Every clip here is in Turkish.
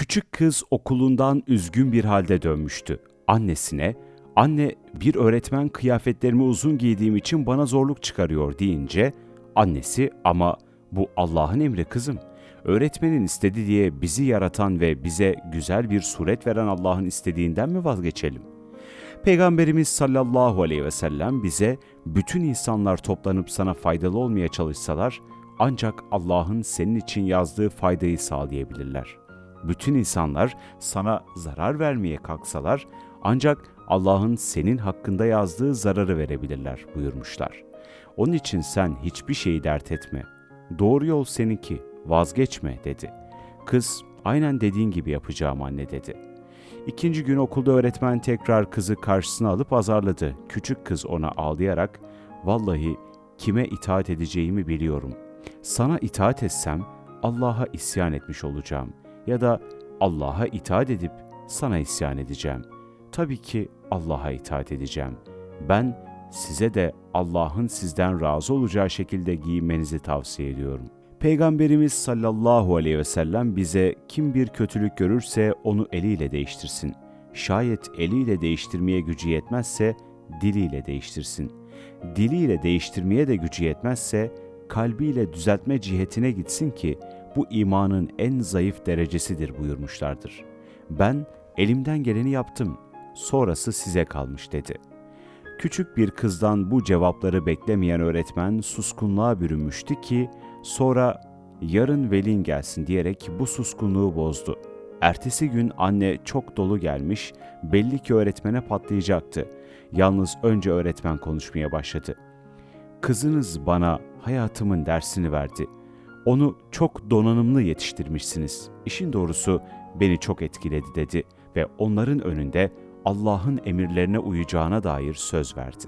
Küçük kız okulundan üzgün bir halde dönmüştü. Annesine, anne bir öğretmen kıyafetlerimi uzun giydiğim için bana zorluk çıkarıyor deyince, annesi ama bu Allah'ın emri kızım. Öğretmenin istedi diye bizi yaratan ve bize güzel bir suret veren Allah'ın istediğinden mi vazgeçelim? Peygamberimiz sallallahu aleyhi ve sellem bize bütün insanlar toplanıp sana faydalı olmaya çalışsalar ancak Allah'ın senin için yazdığı faydayı sağlayabilirler. Bütün insanlar sana zarar vermeye kalksalar ancak Allah'ın senin hakkında yazdığı zararı verebilirler buyurmuşlar. Onun için sen hiçbir şeyi dert etme. Doğru yol seninki, vazgeçme dedi. Kız aynen dediğin gibi yapacağım anne dedi. İkinci gün okulda öğretmen tekrar kızı karşısına alıp azarladı. Küçük kız ona ağlayarak, vallahi kime itaat edeceğimi biliyorum. Sana itaat etsem Allah'a isyan etmiş olacağım ya da Allah'a itaat edip sana isyan edeceğim. Tabii ki Allah'a itaat edeceğim. Ben size de Allah'ın sizden razı olacağı şekilde giyinmenizi tavsiye ediyorum. Peygamberimiz sallallahu aleyhi ve sellem bize kim bir kötülük görürse onu eliyle değiştirsin. Şayet eliyle değiştirmeye gücü yetmezse diliyle değiştirsin. Diliyle değiştirmeye de gücü yetmezse kalbiyle düzeltme cihetine gitsin ki bu imanın en zayıf derecesidir buyurmuşlardır. Ben elimden geleni yaptım, sonrası size kalmış dedi. Küçük bir kızdan bu cevapları beklemeyen öğretmen suskunluğa bürünmüştü ki sonra yarın velin gelsin diyerek bu suskunluğu bozdu. Ertesi gün anne çok dolu gelmiş, belli ki öğretmene patlayacaktı. Yalnız önce öğretmen konuşmaya başladı. Kızınız bana hayatımın dersini verdi. Onu çok donanımlı yetiştirmişsiniz. İşin doğrusu beni çok etkiledi dedi ve onların önünde Allah'ın emirlerine uyacağına dair söz verdi.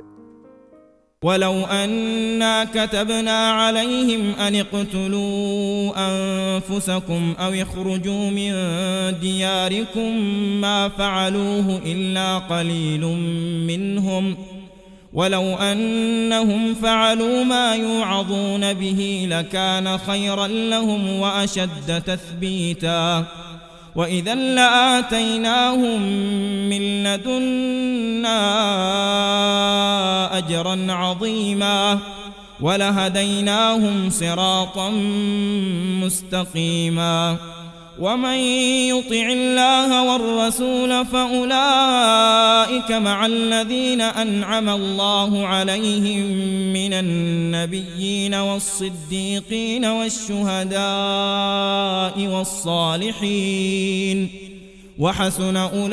ولو أنا كتبنا عليهم أن اقتلوا أنفسكم أو اخرجوا من دياركم ما فعلوه إلا قليل منهم ولو أنهم فعلوا ما يوعظون به لكان خيرا لهم وأشد تثبيتا. وإذا لآتيناهم من لدنا أجرا عظيما. ولهديناهم صراطا مستقيما. ومن يطع الله والرسول فأولئك مع الذين أنعم الله عليهم من النبيين والصديقين والشهداء والصالحين وحسن أولئك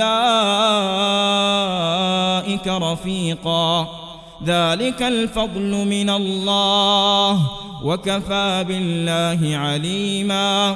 رفيقا. ذلك الفضل من الله وكفى بالله عليما.